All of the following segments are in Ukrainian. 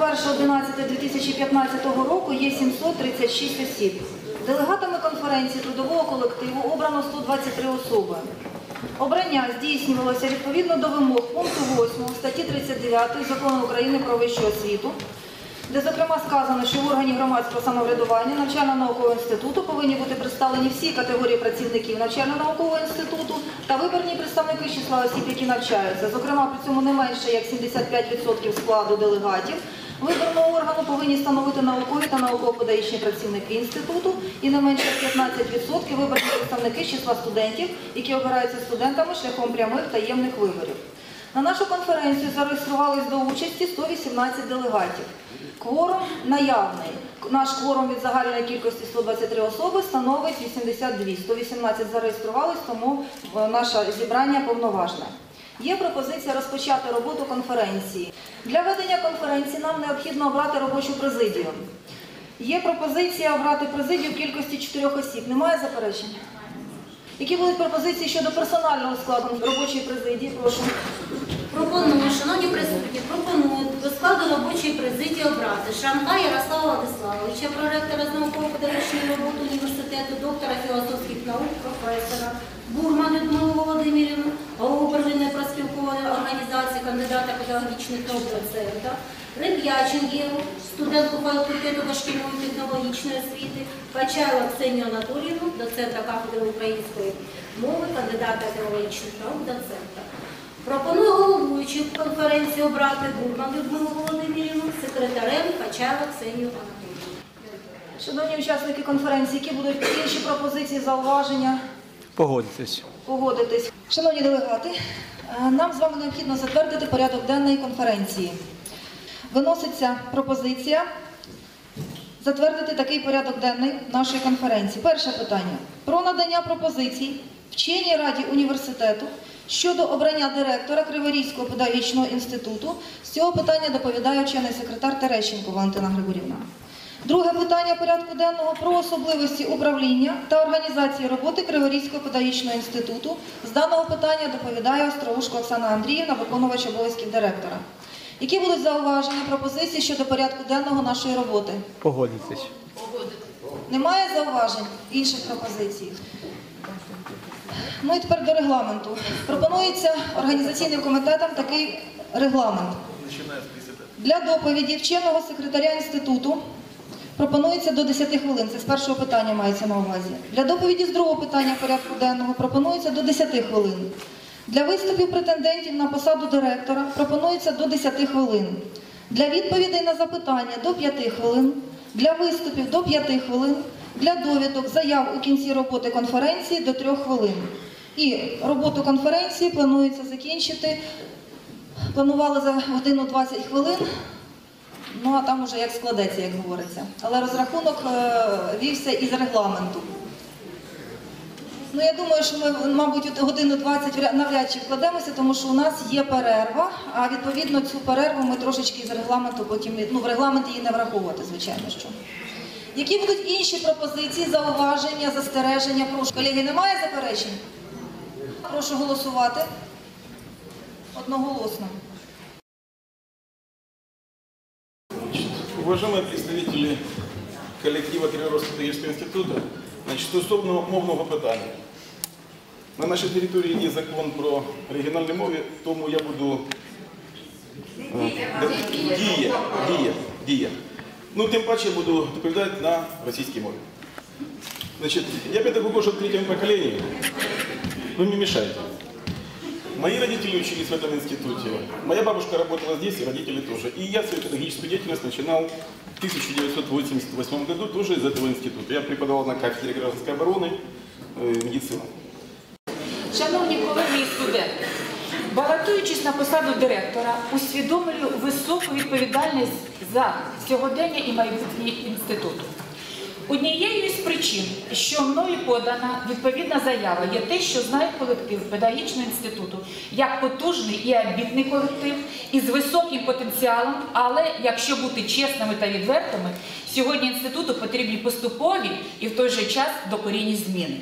1.11.2015 року є 736 осіб. Делегатами конференції трудового колективу обрано 123 особи. Обрання здійснювалося відповідно до вимог пункту 8 статті 39 Закону України про вищу освіту, де зокрема сказано, що в органі громадського самоврядування навчально-наукового інституту повинні бути представлені всі категорії працівників навчально-наукового інституту та виборні представники числа осіб, які навчаються. Зокрема, при цьому не менше як 75% складу делегатів виборного органу повинні становити наукові та науково-педагогічні працівники інституту і не менше 15% виборні представники з числа студентів, які обираються студентами шляхом прямих таємних виборів. На нашу конференцію зареєструвались до участі 118 делегатів. Кворум наявний. Наш кворум від загальної кількості 123 особи становить 82. 118 зареєструвались, тому наше зібрання повноважне. Є пропозиція розпочати роботу конференції. Для ведення конференції нам необхідно обрати робочу президію. Є пропозиція обрати президію в кількості 4 осіб. Немає заперечень? Які будуть пропозиції щодо персонального складу робочої президії? Прошу. Пропоную, шановні присутні, пропоную до складу робочої президії обрати Шанка Ярослава Владиславовича, проректора з науково-педагогічної роботи університету, доктора філософських наук, професора, Бурман Людмилу Володимирівну, голову первинної проспілкової організації, педагогічних наук доцента, Риб'ячин Єву, студентку факультету дошкільної технологічної освіти, Качайло Ксенію Анатоліївну, доцента кафедри української мови, кандидата філологічних наук, доцента. Пропоную головуючу конференції обрати Бурман Людмилу Володимирівну, секретарем Качайло Ксенію Анатоліївну. Шановні учасники конференції, які будуть інші пропозиції, зауваження? Погодитесь. Погодитись. Шановні делегати, нам з вами необхідно затвердити порядок денної конференції. Виноситься пропозиція затвердити такий порядок денний нашої конференції. Перше питання про надання пропозицій вченій раді університету щодо обрання директора Криворізького педагогічного інституту. З цього питання доповідає вчений секретар Терещенко Валентина Григорівна. Друге питання порядку денного про особливості управління та організації роботи Криворізького педагогічного інституту. З даного питання доповідає Остроушко Оксана Андріївна, виконувач обов'язків директора. Які будуть зауваження, пропозиції щодо порядку денного нашої роботи? Погодитесь. Немає зауважень інших пропозицій? Ну і тепер до регламенту. Пропонується організаційним комітетом такий регламент. Для доповіді вченого секретаря інституту пропонується до 10 хвилин. Це з першого питання мається на увазі. Для доповіді з другого питання порядку денного пропонується до 10 хвилин. Для виступів претендентів на посаду директора пропонується до 10 хвилин. Для відповідей на запитання до 5 хвилин. Для виступів до 5 хвилин. Для довідок, заяв у кінці роботи конференції до 3 хвилин. І роботу конференції планується закінчити. Планували за годину 20 хвилин. Ну а там уже як складеться, як говориться. Але розрахунок е, вівся із регламенту. Ну, я думаю, що ми, мабуть, годину 20 вря- навряд чи вкладемося, тому що у нас є перерва, а відповідно цю перерву ми трошечки з регламенту потім, ну, в регламент її не враховувати, звичайно що. Які будуть інші пропозиції, зауваження, застереження? Прошу, колеги, немає заперечень? Прошу голосувати. Одноголосно. Уважаемые представители коллектива Криворожского педагогического института, значить, стосовно мовного питання. На нашій території є закон про регіональні мови, тому я буду е, діє, діє, діє. Ну, тим паче я буду доповідати на російській мові. Значит, я педагог уже в третьем поколении. Вы мне мешаете. Мои родители учились в этом институте. Моя бабушка работала здесь, и родители тоже. И я свою педагогическую деятельность начинал в 1988 году тоже из этого института. Я преподавал на кафедре гражданской обороны, э, медицины. Шановні колеги і студенти, балотуючись на посаду директора, усвідомлюю високу відповідальність за сьогодення і майбутнє інституту. Однією із причин, що мною подана відповідна заява, є те, що знаю колектив педагогічного інституту як потужний і амбітний колектив із високим потенціалом, але якщо бути чесними та відвертими, сьогодні інституту потрібні поступові і в той же час докорінні зміни.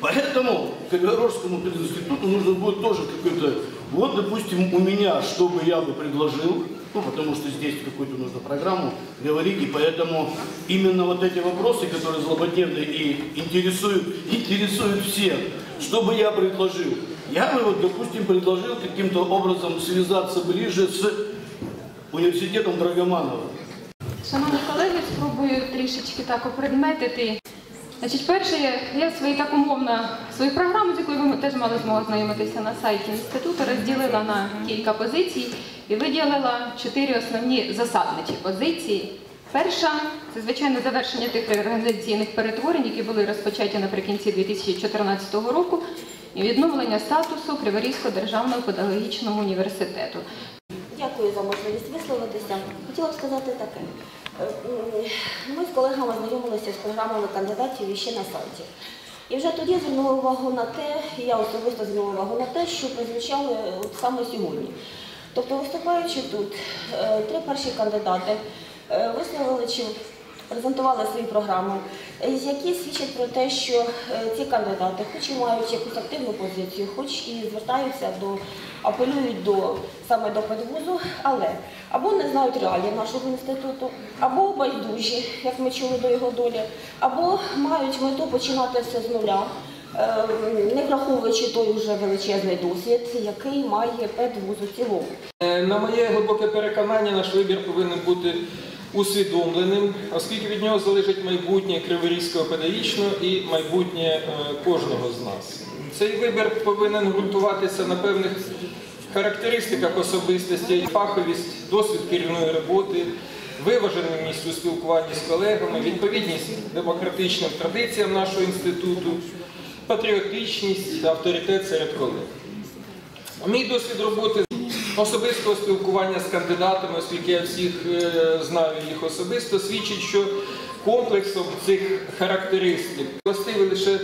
Поэтому Калиорожскому пединституту нужно будет тоже какой-то... Вот, допустим, у меня, что бы я бы предложил, ну, потому что здесь какую-то нужно программу говорить, и поэтому именно вот эти вопросы, которые злободневные и интересуют, интересуют всех, что бы я предложил? Я бы, вот, допустим, предложил каким-то образом связаться ближе с университетом Драгоманова. Шановні колеги, спробую трішечки так опредметити. Значить, перше, я свою так умовно свою програму, з якою ви теж мали змогу знайомитися на сайті інституту, розділила на кілька позицій і виділила чотири основні засадничі позиції. Перша це звичайно завершення тих організаційних перетворень, які були розпочаті наприкінці 2014 року, і відновлення статусу Криворізького державного педагогічного університету. Дякую за можливість висловитися. Хотіла б сказати таке. Е, Ми з колегами знайомилися з програмами кандидатів ще на сайті. І вже тоді звернули увагу на те, і я особисто звернула увагу на те, що прозвучали от саме сьогодні. Тобто, виступаючи тут, е, три перші кандидати е, висловили чи презентували свої програми, е, які свідчать про те, що е, ці кандидати, хоч і мають якусь активну позицію, хоч і звертаються до, апелюють до саме до педвузу, але або не знають реалії нашого інституту, або байдужі, як ми чули до його долі, або мають мету починати все з нуля. е, Не враховуючи той уже величезний досвід, який має педвуз у цілому. На моє глибоке переконання, наш вибір повинен бути усвідомленим, оскільки від нього залежить майбутнє Криворізького педагогічного і майбутнє е, кожного з нас. Цей вибір повинен ґрунтуватися на певних характеристиках особистості, фаховість, досвід керівної роботи, виваженість у спілкуванні з колегами, відповідність демократичним традиціям нашого інституту, патріотичність, авторитет серед колег. Мій досвід роботи особистого спілкування з кандидатами, оскільки я всіх е, знаю їх особисто, свідчить, що комплексом цих характеристик властиві лише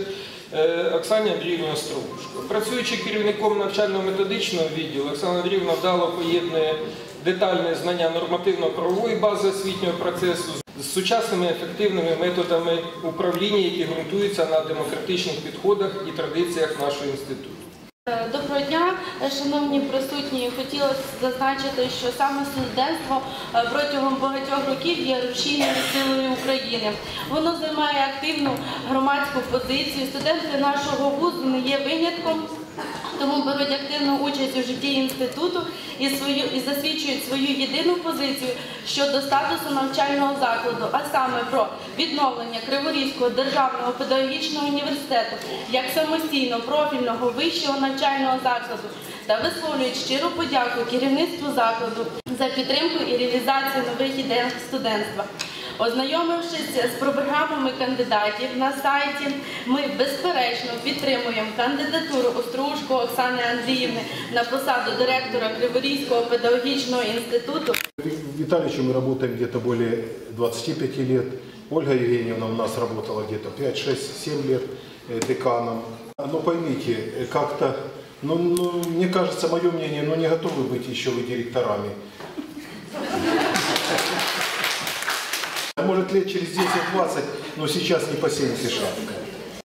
е, Оксані Андріївні Островушко. Працюючи керівником навчально-методичного відділу, Оксана Андріївна вдало поєднує детальне знання нормативно-правової бази освітнього процесу з сучасними ефективними методами управління, які ґрунтуються на демократичних підходах і традиціях нашого інституту. Е, Доброго дня, е, шановні присутні. Хотілося зазначити, що саме студентство е, протягом багатьох років є рушійною силою України. Воно займає активну громадську позицію. Студенти нашого вузу не є винятком. Тому беруть активну участь у житті інституту і свою і засвідчують свою єдину позицію щодо статусу навчального закладу, а саме про відновлення Криворізького державного педагогічного університету як самостійно профільного вищого навчального закладу та висловлюють щиру подяку керівництву закладу за підтримку і реалізацію нових ідей студентства. Ознайомившись з програмами кандидатів на сайті, ми безперечно підтримуємо кандидатуру Острушко Оксани Андріївни на посаду директора Криворізького педагогічного інституту. Виталичу мы работаем где-то более 25 лет. Ольга Евгеньевна у нас работала где-то 5, 6, 7 лет э, деканом. Но поймите, э, как-то, ну, ну, мне кажется, мое мнение, ну не готовы быть еще вы директорами. Может лет через 10-20, но сейчас не по 70 шапка.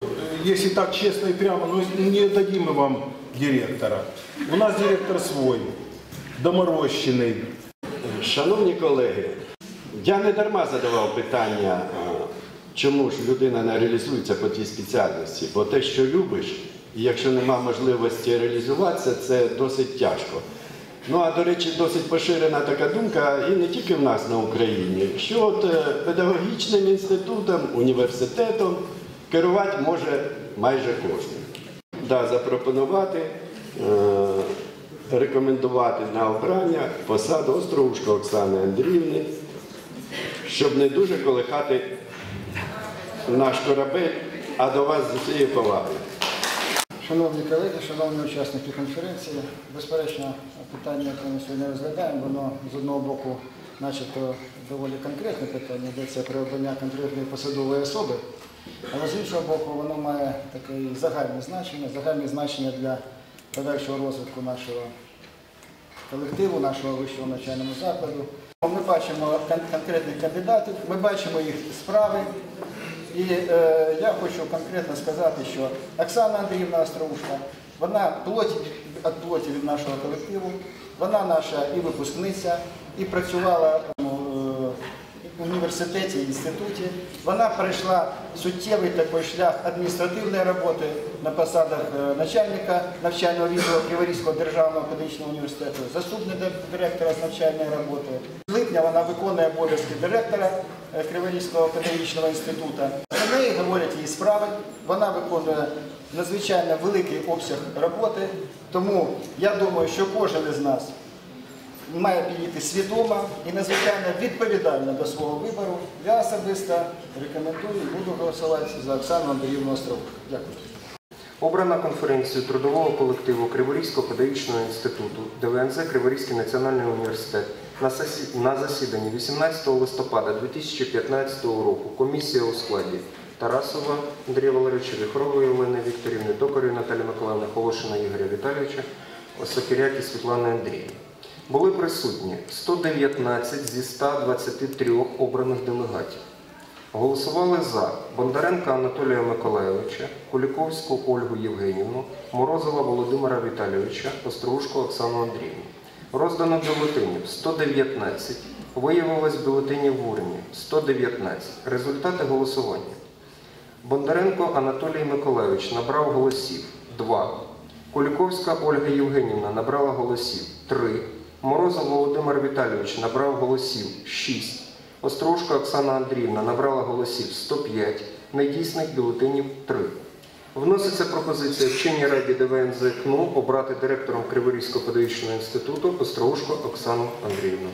Э, Если так честно и прямо, ну не дадим мы вам директора. У нас директор свой, доморощенный, Шановні колеги, я не дарма задавав питання, а, чому ж людина не реалізується по тій спеціальності. Бо те, що любиш, і якщо нема можливості реалізуватися, це досить тяжко. Ну а до речі, досить поширена така думка, і не тільки в нас на Україні, що от е, педагогічним інститутом, університетом керувати може майже кожен. Да, запропонувати, е, рекомендувати на обрання посаду Остроушко Оксани Андріївни, щоб не дуже колихати наш корабель, а до вас з усією повагою. Шановні колеги, шановні учасники конференції, безперечно, питання, яке ми сьогодні розглядаємо, воно з одного боку, начебто, доволі конкретне питання, йдеться про обрання конкретної посадової особи, але з іншого боку, воно має таке загальне значення, загальне значення для подальшого розвитку нашого колективу, нашого вищого навчального закладу. Ми бачимо кон- конкретних кандидатів, ми бачимо їх справи. І е, я хочу конкретно сказати, що Оксана Андріївна Остроушка Вона плоті від плоті від нашого колективу. Вона наша і випускниця, і працювала університеті, інституті. Вона пройшла суттєвий такий шлях адміністративної роботи на посадах е, начальника навчального відділу Криворізького державного педагогічного університету, заступника директора з навчальної роботи. З липня вона виконує обов'язки директора е, Криворізького педагогічного інституту. За неї говорять її справи. Вона виконує надзвичайно великий обсяг роботи. Тому я думаю, що кожен із нас має підійти свідомо і надзвичайно відповідально до свого вибору. Я особисто рекомендую і буду голосувати за Оксану Андріївну Острову. Дякую. Обрана конференцію трудового колективу Криворізького педагогічного інституту ДВНЗ Криворізький національний університет на засіданні 18 листопада 2015 року комісія у складі Тарасова Андрія Валерійовича, Віхорової Олени Вікторівни, Токарів Наталі Миколаївни, Холошина Ігоря Віталійовича, Осокіряки Світлани Андріївни. Були присутні 119 зі 123 обраних делегатів. Голосували за Бондаренка Анатолія Миколайовича, Куліковську Ольгу Євгенівну, Морозова Володимира Віталійовича, Острушку Оксану Андріївну. Роздано бюлетенів 119, виявилось бюлетенів в урні 119. Результати голосування. Бондаренко Анатолій Миколайович набрав голосів 2. Куліковська Ольга Євгенівна набрала голосів 3. Морозов Володимир Віталійович набрав голосів 6. Острожка Оксана Андріївна набрала голосів 105. Недійсних бюлетенів 3. Вноситься пропозиція вчені раді ДВНЗ КНУ обрати директором Криворізького педагогічного інституту Острожку Оксану Андріївну.